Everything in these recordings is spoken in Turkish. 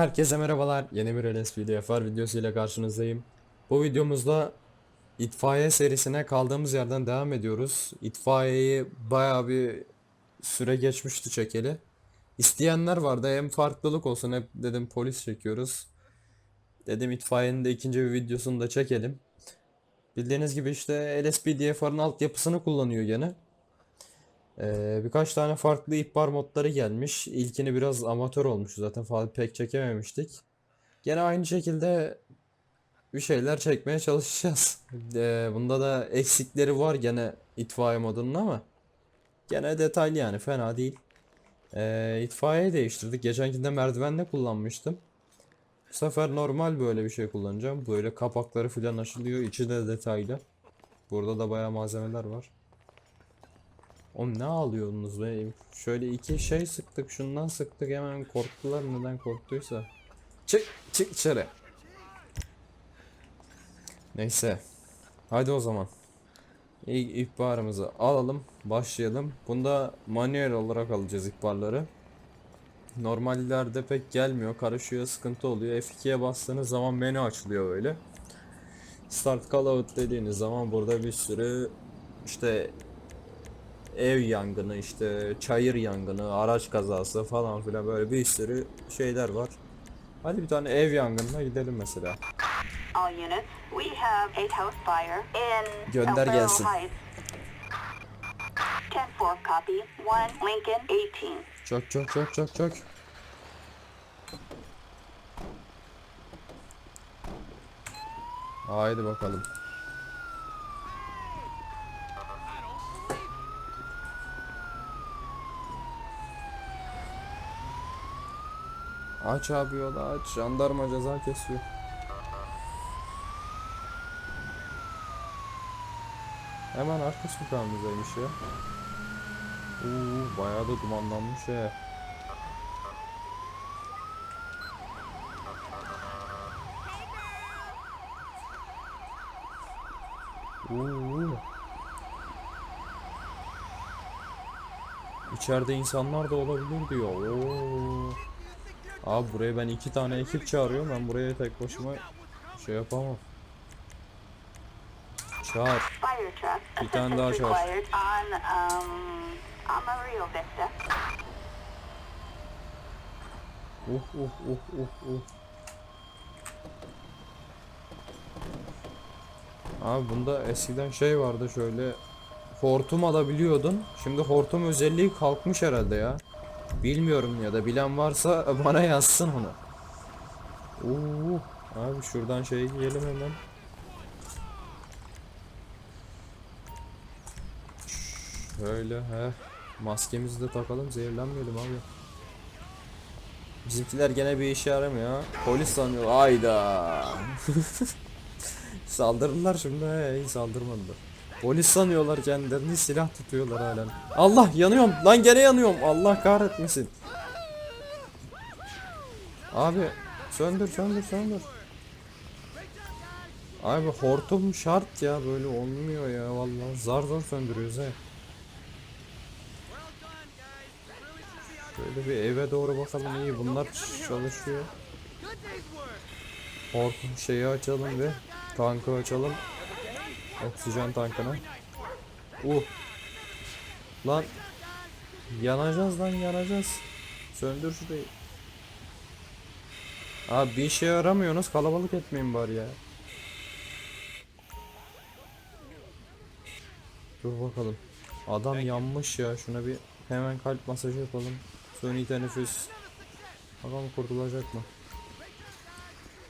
Herkese merhabalar. Yeni bir LSPDFR videosuyla karşınızdayım. Bu videomuzda itfaiye serisine kaldığımız yerden devam ediyoruz. İtfaiyeyi bayağı bir süre geçmişti çekeli. İsteyenler vardı hem farklılık olsun hep dedim polis çekiyoruz. Dedim itfaiyenin de ikinci bir videosunu da çekelim. Bildiğiniz gibi işte LSPDFR'ın altyapısını kullanıyor gene. Ee, birkaç tane farklı ihbar modları gelmiş. İlkini biraz amatör olmuş zaten falan pek çekememiştik. Gene aynı şekilde bir şeyler çekmeye çalışacağız. Ee, bunda da eksikleri var gene itfaiye modunun ama gene detaylı yani fena değil. Ee, itfaiyeyi değiştirdik. Geçenkinde merdivenle kullanmıştım. Bu sefer normal böyle bir şey kullanacağım. Böyle kapakları falan açılıyor. İçi de detaylı. Burada da bayağı malzemeler var. Oğlum ne ağlıyorsunuz be? Şöyle iki şey sıktık, şundan sıktık hemen korktular neden korktuysa. Çık, çık içeri. Neyse. Hadi o zaman. İlk ihbarımızı alalım, başlayalım. Bunda manuel olarak alacağız ihbarları. Normallerde pek gelmiyor, karışıyor, sıkıntı oluyor. F2'ye bastığınız zaman menü açılıyor böyle. Start call out dediğiniz zaman burada bir sürü işte ev yangını işte çayır yangını araç kazası falan filan böyle bir sürü şeyler var. Hadi bir tane ev yangınına gidelim mesela. All units, we have a house fire in Gönder gelsin. Heights. 10-4 copy, 1 Lincoln 18. Çok çok çok çok çok. Haydi bakalım. Aç abi yolu aç. Jandarma ceza kesiyor. Hemen arka sokağımızdaymış ya. Oo, bayağı da dumanlanmış he. Oo. İçeride insanlar da olabilir diyor. Oo. Abi buraya ben iki tane ekip çağırıyorum. Ben buraya tek başıma şey yapamam. Çağır. Bir tane daha çağır. Uh uh uh uh uh. Abi bunda eskiden şey vardı şöyle hortum alabiliyordun. Şimdi hortum özelliği kalkmış herhalde ya. Bilmiyorum ya da bilen varsa bana yazsın onu. Oo, abi şuradan şey giyelim hemen. Şöyle he. Maskemizi de takalım zehirlenmeyelim abi. Bizimkiler gene bir işe yaramıyor. Polis sanıyor. Ayda. Saldırırlar şimdi. He, saldırmadılar. Polis sanıyorlar kendilerini silah tutuyorlar halen. Allah yanıyorum. Lan gene yanıyorum. Allah kahretmesin. Abi söndür söndür söndür. Abi hortum şart ya böyle olmuyor ya vallahi zar zor söndürüyoruz he. Şöyle bir eve doğru bakalım iyi bunlar çalışıyor. Hortum şeyi açalım ve tankı açalım. Oksijen tankına. Uh. Lan. Yanacağız lan yanacağız. Söndür şurayı. Abi bir işe yaramıyorsunuz kalabalık etmeyin bari ya. Dur bakalım. Adam yanmış ya şuna bir hemen kalp masajı yapalım. Suni teneffüs. Bakalım kurtulacak mı?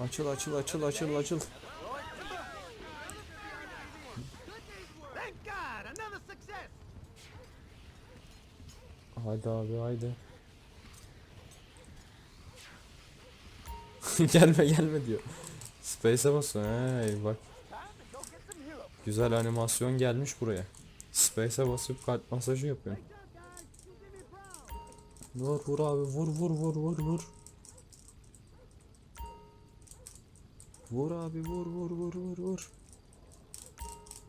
Açıl açıl açıl açıl açıl. Hadi abi haydi. gelme gelme diyor. Space'e basın. Hey bak. Güzel animasyon gelmiş buraya. Space'e basıp kalp masajı yapıyor. Vur vur abi vur vur vur vur vur. Vur abi vur vur vur vur vur.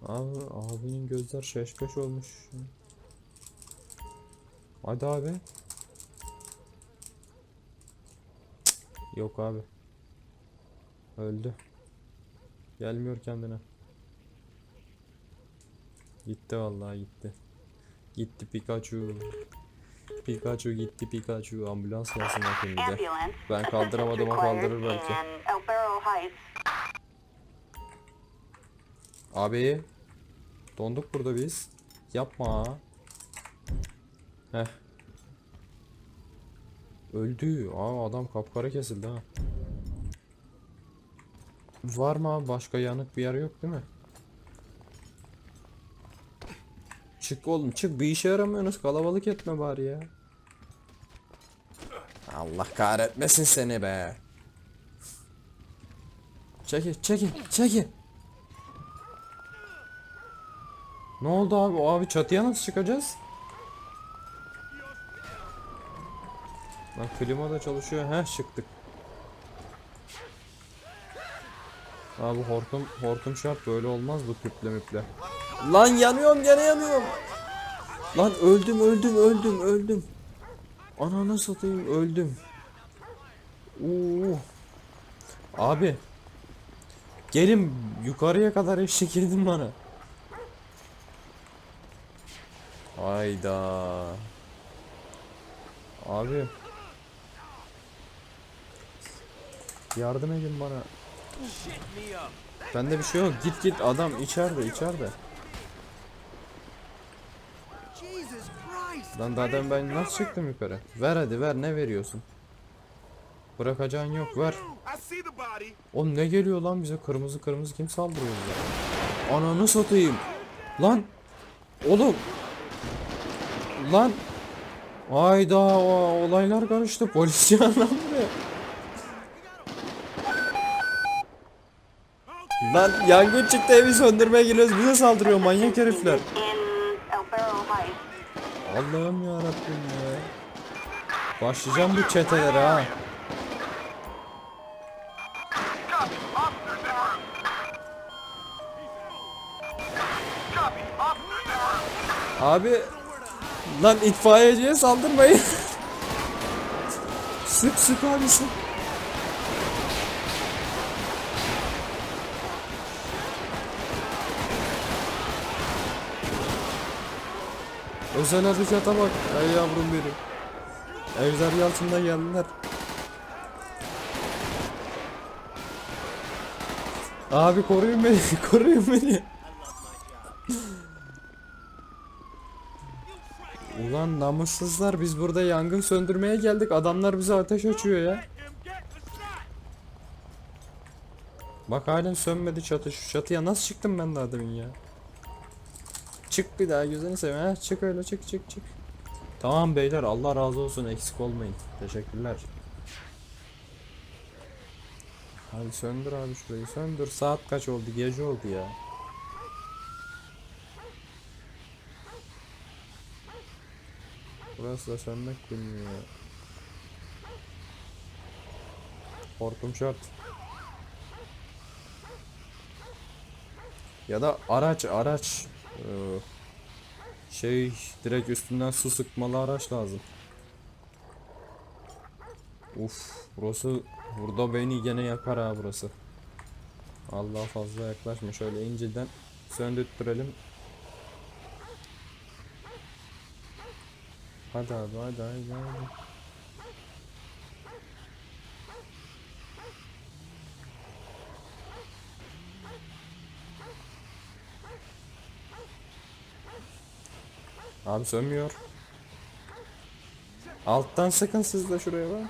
Abi abinin gözler şaşkaş olmuş. Hadi abi. Yok abi. Öldü. Gelmiyor kendine. Gitti vallahi gitti. Gitti Pikachu. Pikachu gitti Pikachu. Ambulans gelsin bakayım bir de. Ben kaldıramadım o kaldırır belki. Heights. Abi. Donduk burada biz. Yapma. Heh. Öldü. Aa adam kapkara kesildi ha. Var mı abi başka yanık bir yer yok değil mi? Çık oğlum çık bir işe yaramıyorsunuz kalabalık etme bari ya. Allah kahretmesin seni be. Çekil çekil çekil. Ne oldu abi? O abi çatıya nasıl çıkacağız? Lan klima da çalışıyor. Heh çıktık. Abi hortum hortum şart böyle olmaz bu tüple müple. Lan yanıyorum gene yanıyorum. Lan öldüm öldüm öldüm öldüm. Ananı satayım öldüm. Oo. Abi. Gelin yukarıya kadar eşlik edin bana. Hayda. Abi. Yardım edin bana. Bende bir şey yok. Git git adam içeride içeride. Lan zaten ben nasıl çıktım yukarı? Ver hadi ver ne veriyorsun? Bırakacağın yok ver. Oğlum ne geliyor lan bize kırmızı kırmızı kim saldırıyor bize? Ananı satayım. Lan. Oğlum. Lan. Hayda o- olaylar karıştı. Polis lan buraya. Lan yangın çıktı evi söndürmeye giriyoruz bize saldırıyor manyak herifler. Allah'ım ya Rabbim ya. Başlayacağım bu çetelere ha. Abi lan itfaiyeciye saldırmayın. sık sık abi sık. Özel harekata bak. Ay yavrum benim. Ejder Yalçın'da geldiler. Abi koruyun beni, koruyun beni. Ulan namussuzlar biz burada yangın söndürmeye geldik. Adamlar bize ateş açıyor ya. Bak halen sönmedi çatı. Şu çatıya nasıl çıktım ben daha demin ya? Çık bir daha gözünü seveyim. Çık öyle çık çık çık. Tamam beyler Allah razı olsun eksik olmayın. Teşekkürler. Hadi söndür abi şurayı söndür. Saat kaç oldu? Gece oldu ya. Burası da sönmek bilmiyor. Hortum şart. Ya da araç araç. Ee, şey direkt üstünden su sıkmalı araç lazım. Uf burası burada beni gene yakar ha burası. Allah fazla yaklaşma şöyle inceden söndürttürelim. Hadi abi hadi hadi hadi. Abi sönmüyor. Alttan sıkın siz de şuraya bak.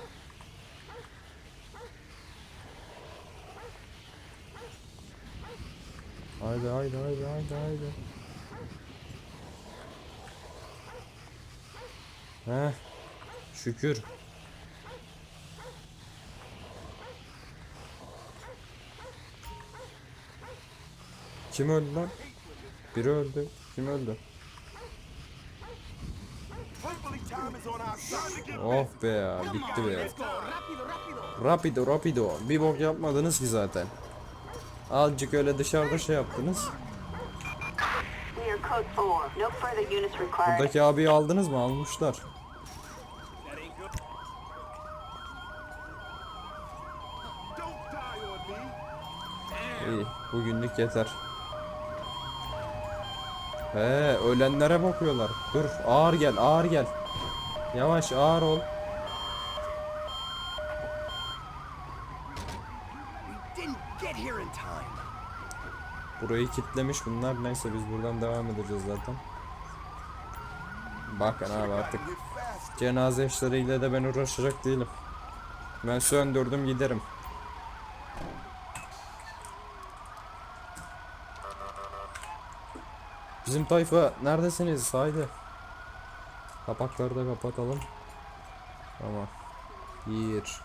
Haydi haydi haydi haydi haydi. Heh. Şükür. Kim öldü lan? Biri öldü. Kim öldü? Oh be ya bitti be. Rapido rapido. Bir bok yapmadınız ki zaten. Azıcık öyle dışarıda şey yaptınız. Buradaki abiyi aldınız mı? Almışlar. İyi, bugünlük yeter. He, ölenlere bakıyorlar. Dur, ağır gel, ağır gel. Yavaş, ağır ol. Burayı kitlemiş bunlar. Neyse biz buradan devam edeceğiz zaten. Bakın abi artık cenaze işleriyle de ben uğraşacak değilim. Ben söndürdüm giderim. Bizim tayfa neredesiniz? Haydi. Kapakları da kapatalım. Tamam. Bir.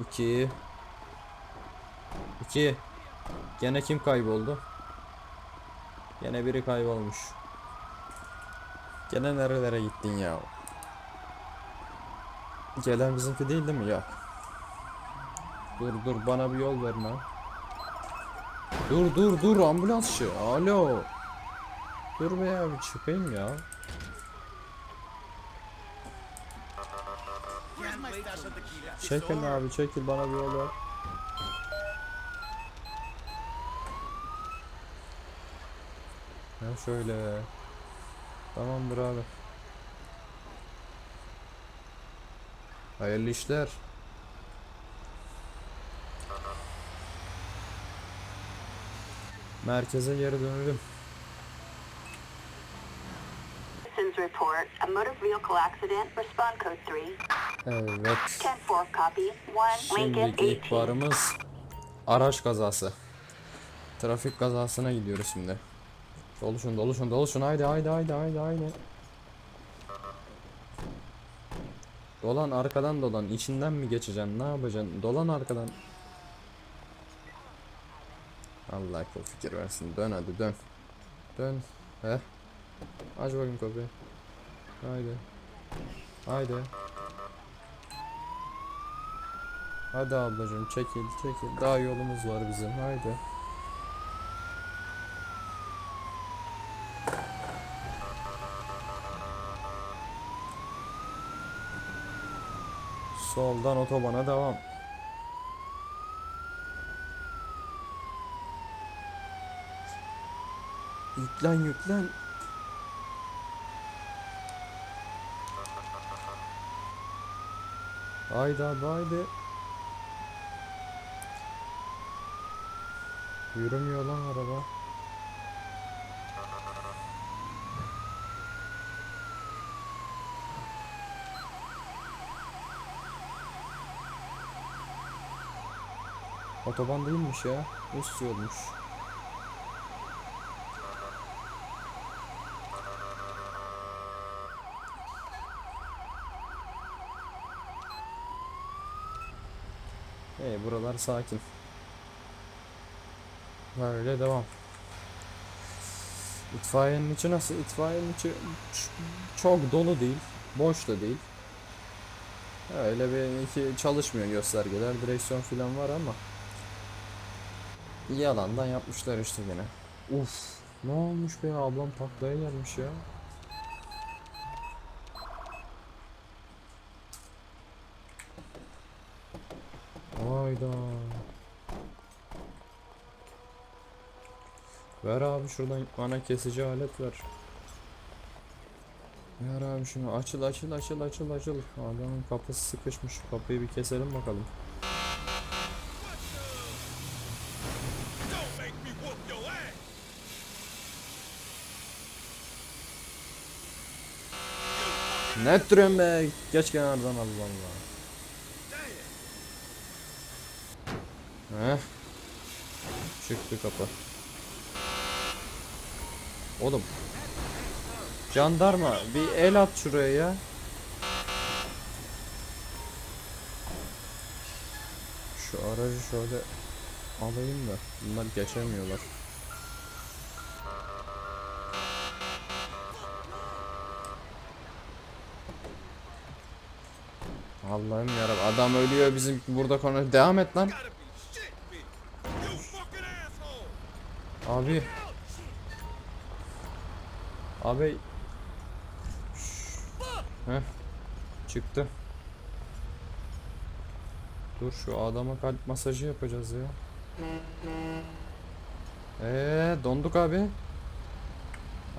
iki, iki. Gene kim kayboldu? Gene biri kaybolmuş. Gene nerelere gittin ya? Gelen bizimki değil değil mi? Yok. Dur dur bana bir yol ha. Dur dur dur ambulansçı. Alo. Dur be ya bir çıkayım ya. Çekil abi çekil bana bir yol ver. Ya şöyle. Tamamdır abi. Hayırlı işler. Merkeze geri dönelim. Report a motor vehicle accident. Respond code 3. Evet. 10-4 copy. 1 Lincoln Şimdiki 18. ihbarımız araç kazası. Trafik kazasına gidiyoruz şimdi. Doluşun doluşun doluşun haydi haydi haydi haydi haydi. Dolan arkadan dolan içinden mi geçeceksin ne yapacaksın dolan arkadan. Allah akıl fikir versin dön hadi dön. Dön. He. Aç bakayım kapıyı. Haydi. Haydi. Hadi ablacığım çekil çekil. Daha yolumuz var bizim. Haydi. Soldan otobana devam. Yüklen yüklen. Haydi abi haydi. Yürümüyor lan araba. Otoban değilmiş ya. Üst yolmuş. Hey buralar sakin. Böyle devam. İtfaiyenin içi nasıl? İtfaiyenin içi çok dolu değil. Boş da değil. Öyle bir iki çalışmıyor göstergeler. Direksiyon filan var ama. Yalandan yapmışlar işte gene. Uf. Ne olmuş be ablam taklaya gelmiş ya. Hayda. Ver abi şuradan bana kesici alet ver. Ver abi şunu açıl açıl açıl açıl açıl. Adamın kapısı sıkışmış. Kapıyı bir keselim bakalım. Ne ettiriyorsun be? Geç kenardan Allah Allah. Heh. Çıktı kapı. Oğlum. Jandarma bir el at şuraya ya. Şu aracı şöyle alayım da bunlar geçemiyorlar. Allah'ım yarabbim adam ölüyor bizim burada konu devam et lan. Abi. Abi. Heh. Çıktı. Dur şu adama kalp masajı yapacağız ya. Eee donduk abi.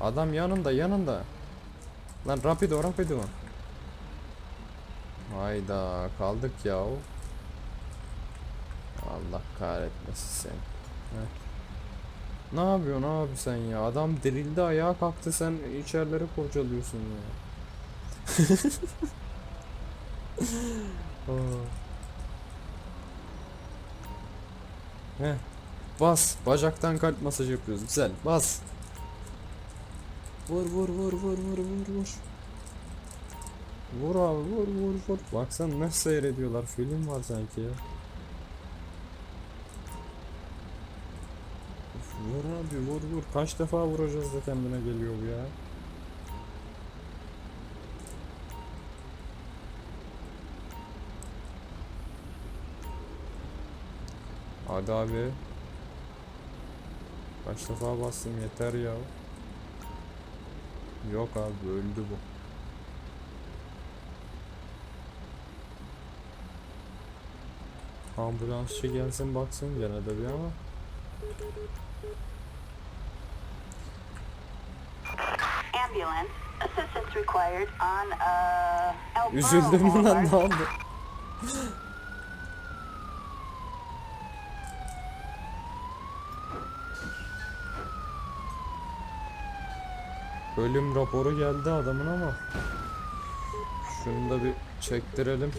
Adam yanında yanında. Lan rapido rapido. Hayda kaldık ya. Allah kahretmesin seni. Heh. Ne yapıyorsun abi sen ya? Adam dirildi ayağa kalktı sen içerileri kurcalıyorsun ya. Heh. Bas. Bacaktan kalp masajı yapıyoruz. Güzel. Bas. Vur vur vur vur vur vur vur. Vur abi vur vur vur. Baksan nasıl seyrediyorlar. Film var sanki ya. Abi vur vur. Kaç defa vuracağız da kendine geliyor bu ya. Hadi abi. Kaç defa bastım yeter ya. Yok abi öldü bu. Ambulansçı gelsin baksın gene de bir ama. Ambulance. Assistance required on, uh, El Burro Üzüldüm mü lan ne oldu? Ölüm raporu geldi adamın ama. Şunu da bir çektirelim.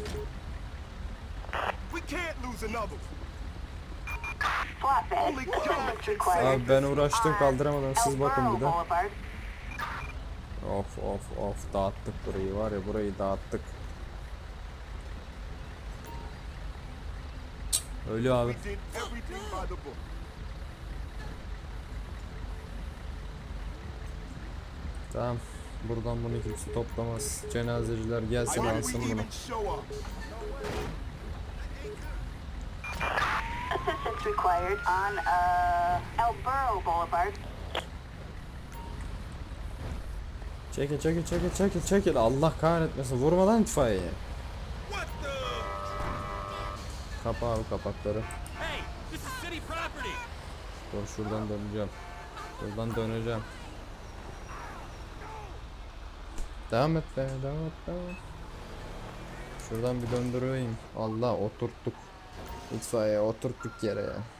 Abi ben uğraştım kaldıramadım. Siz bakın bir de. Of of of dağıttık burayı var ya burayı dağıttık. Ölü abi. Tamam. Buradan bunu kimse toplamaz. Cenazeciler gelsin alsın bunu. Assistance required on, uh, El Burro Boulevard. Çekil çekil çekil çekil çekil. Allah kahretmesin. Vurma lan the? Kapa abi kapakları. Dur şuradan döneceğim. Buradan döneceğim. Devam et be devam et devam et. Şuradan bir döndüreyim. Allah oturttuk. İtfaiye oturttuk yere ya.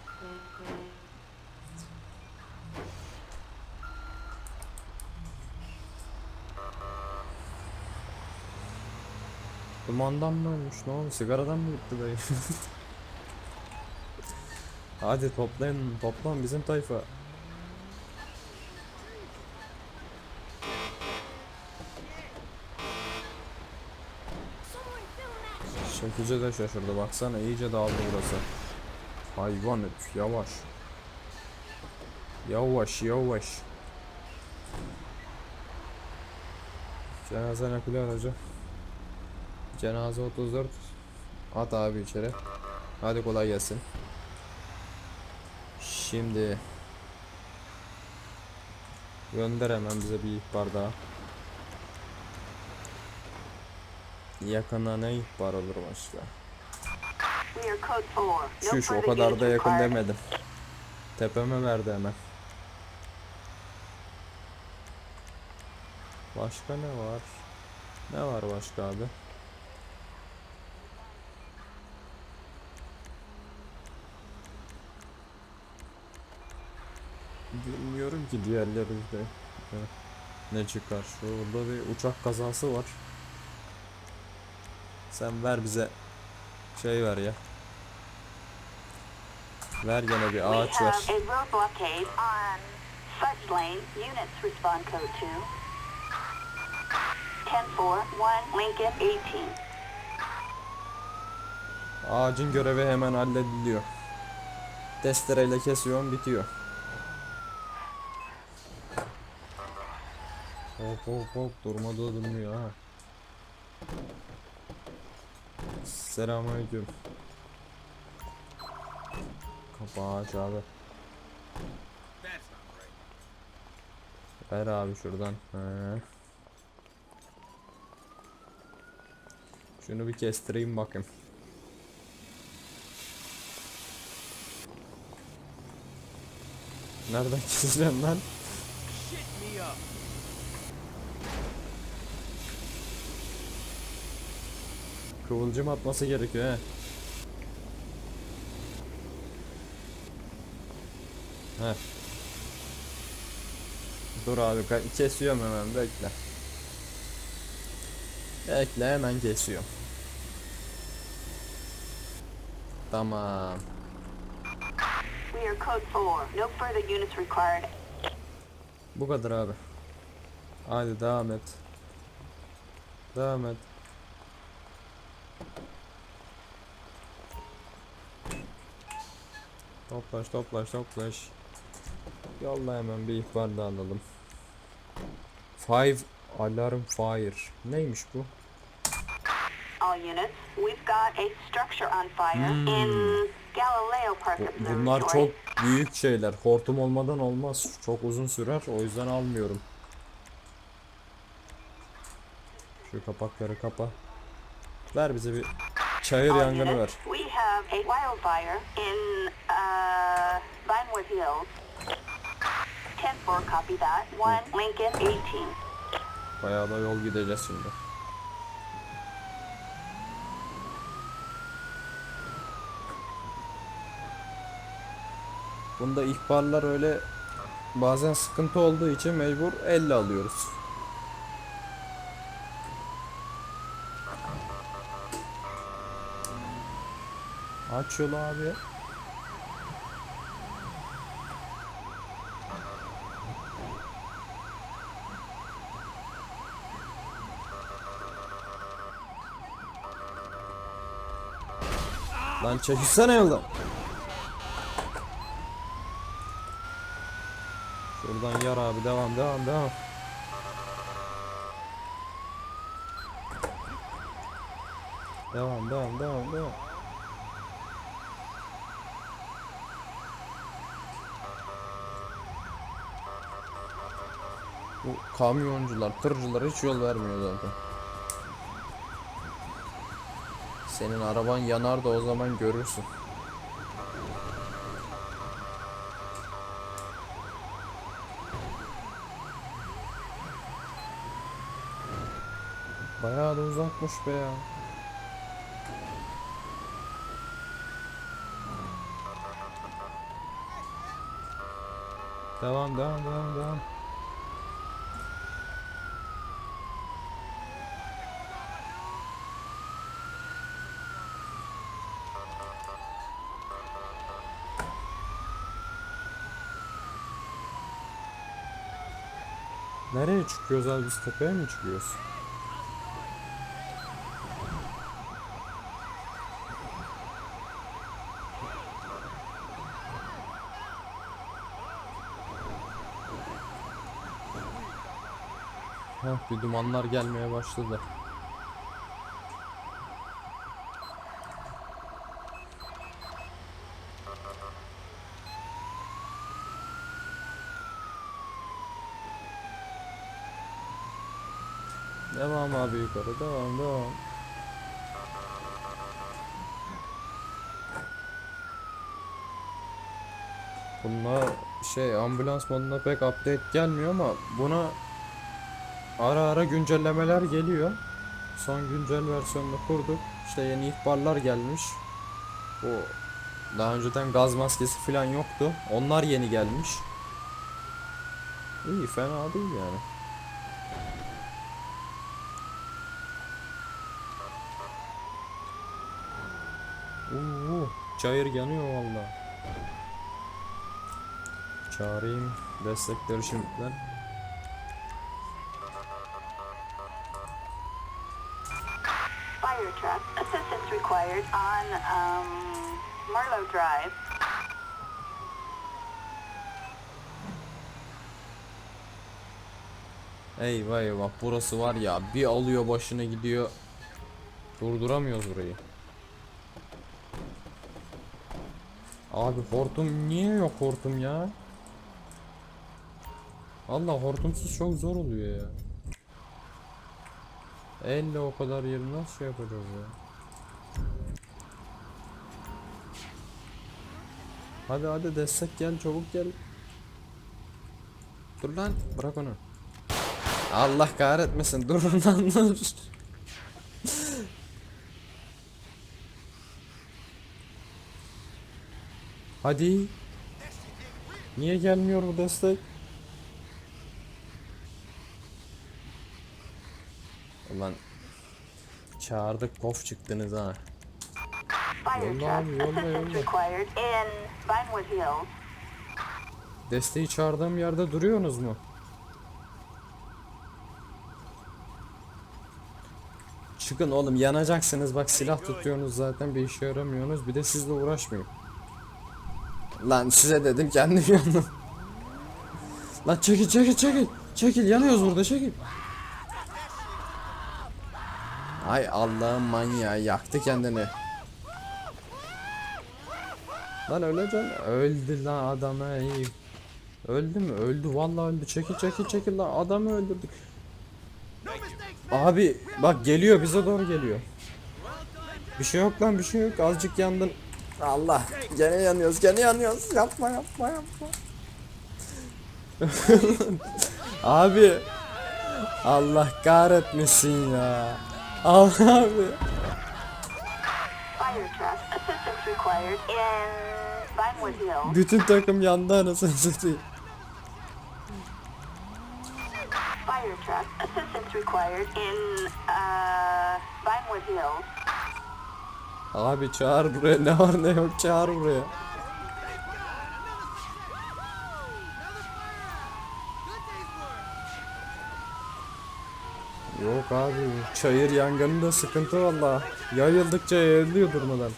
Dumandan mı ölmüş ne oldu sigaradan mı gitti dayı? Hadi toplayın toplan bizim tayfa. Çekici de şaşırdı. Baksana iyice dağıldı burası. Hayvan et yavaş. Yavaş yavaş. Cenaze nakli aracı Cenaze 34 At abi içeri Hadi kolay gelsin Şimdi Gönder hemen bize bir ihbar daha Yakına ne ihbar olur başka We are code 4. No Şuş o kadar da yakın demedim Tepeme verdi hemen Başka ne var? Ne var başka abi? Bilmiyorum ki diğerleri de e, ne çıkar. Şurada bir uçak kazası var. Sen ver bize şey ver ya. Ver gene bir ağaç ver. have a road blockade on Fudge Lane. Units respond code 2. 10-4, 1 Lincoln 18. Ağacın görevi hemen hallediliyor. Testereyle kesiyorum bitiyor. Hop hop hop durmadı durmuyor ha. Selamünaleyküm. Kapağı aç abi. Ver abi şuradan. He. Şunu bir kestireyim bakayım. Nereden keseceğim lan? Kıvılcım atması gerekiyor he. Heh. Dur abi kesiyorum hemen bekle. Bekle hemen kesiyorum. Tamam. We are code 4. No further units required. Bu kadar abi. Hadi devam et. Devam et. Toplaş toplaş toplaş. Yolla hemen bir ihbar da alalım. Five alarm fire. Neymiş bu? All units, we've got a structure on fire in Galileo Park Bu- Observatory. bunlar çok büyük şeyler. Hortum olmadan olmaz. Çok uzun sürer. O yüzden almıyorum. Şu kapakları kapa. Ver bize bir çayır yangını ver. Uh, Vinewood Hills. 10-4, copy that. 1 Lincoln 18. Bayağı da yol gideceğiz şimdi. Bunda ihbarlar öyle bazen sıkıntı olduğu için mecbur elle alıyoruz. Aç yolu abi. Lan çekilsene yoldan. Şuradan yar abi devam devam devam. Devam devam devam devam. Bu kamyoncular, tırcılar hiç yol vermiyor zaten. Senin araban yanar da o zaman görürsün. Bayağı da uzakmış be ya. Devam devam devam devam. Nereye çıkıyoruz abi biz tepeye mi çıkıyoruz? Heh, bir dumanlar gelmeye başladı. Devam abi yukarı devam devam. Bununla şey ambulans moduna pek update gelmiyor ama buna ara ara güncellemeler geliyor. Son güncel versiyonunu kurduk. İşte yeni ihbarlar gelmiş. Bu daha önceden gaz maskesi falan yoktu. Onlar yeni gelmiş. İyi fena değil yani. Oo, çayır yanıyor valla. Çağırayım destekleri şimdiden. Fire truck. Assistance required on um, Marlowe Drive. Eyvah eyvah burası var ya bir alıyor başını gidiyor. Durduramıyoruz burayı. Abi hortum niye yok hortum ya? Allah hortumsuz çok zor oluyor ya. Elle o kadar yeri nasıl şey yapacağız ya? Hadi hadi destek gel çabuk gel. Dur lan bırak onu. Allah kahretmesin dur lan dur. Hadi. Niye gelmiyor bu destek? Ulan çağırdık pof çıktınız ha. Yolla abi, yolla, yolla. Desteği çağırdığım yerde duruyorsunuz mu? Çıkın oğlum yanacaksınız bak silah tutuyorsunuz zaten bir işe yaramıyorsunuz bir de sizle uğraşmayın. Lan size dedim kendim yandım. Lan çekil çekil çekil. Çekil yanıyoruz burada çekil. Ay Allah'ım manyağı yaktı kendini. Lan öleceksin. Öldü lan adam ey. Öldü mü? Öldü vallahi öldü. Çekil çekil çekil lan adamı öldürdük. Abi bak geliyor bize doğru geliyor. Bir şey yok lan bir şey yok. Azıcık yandın. Allah gene yanıyoruz gene yanıyoruz. Yapma yapma yapma. abi Allah kahretmesin ya. Allah abi. Fire truck. Assistance required in Vinewood Hills. Bütün takım yandı anasını satayım. Fire truck. Assistance required in uh, Vinewood Hills. Abi çağır buraya ne var ne yok çağır buraya. Yok abi çayır yangını da sıkıntı valla. Yayıldıkça yayılıyor durmadan.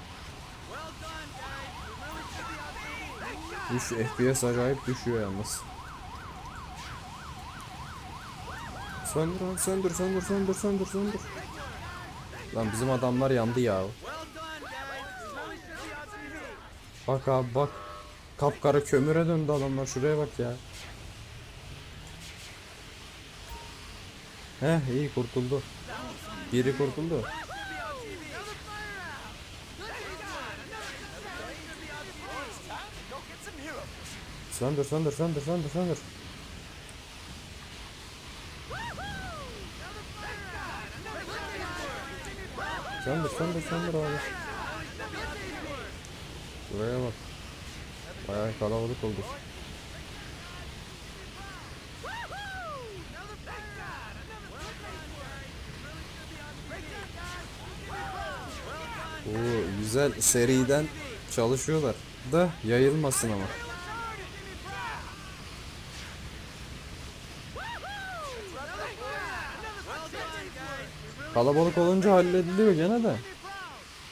Düş FPS acayip düşüyor yalnız. Söndür söndür söndür söndür söndür söndür. Lan bizim adamlar yandı ya. Bak abi bak. Kapkara kömüre döndü adamlar şuraya bak ya. Heh iyi kurtuldu. Biri kurtuldu. Söndür söndür söndür söndür söndür. Söndür söndür söndür abi. Buraya bak. Bayağı kalabalık oldu. Oo, güzel seriden çalışıyorlar. Da yayılmasın ama. Kalabalık olunca hallediliyor gene de.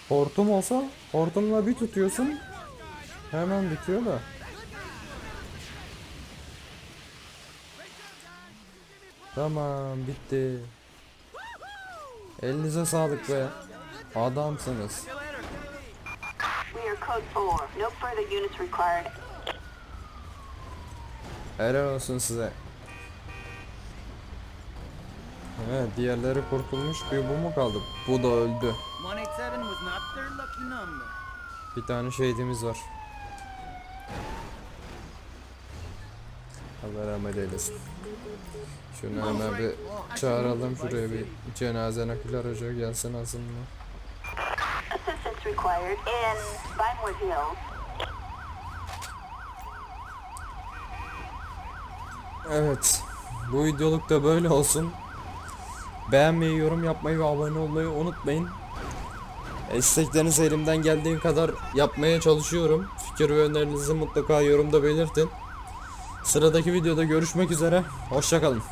Hortum olsa hortumla bir tutuyorsun hemen bitiyor da. Tamam bitti. Elinize sağlık be. Adamsınız. We are code 4. No further units required. Helal olsun size. Evet diğerleri kurtulmuş bir bu mu kaldı? Bu da öldü. 187 was not their lucky number. Bir tane şehidimiz var. Allah rahmet eylesin. Şunu hemen bir çağıralım şuraya bir cenaze nakil aracı gelsin Hills. Evet. Bu videoluk da böyle olsun. Beğenmeyi, yorum yapmayı ve abone olmayı unutmayın. İsteklerinizi elimden geldiği kadar yapmaya çalışıyorum. Fikir ve önerilerinizi mutlaka yorumda belirtin. Sıradaki videoda görüşmek üzere. Hoşçakalın.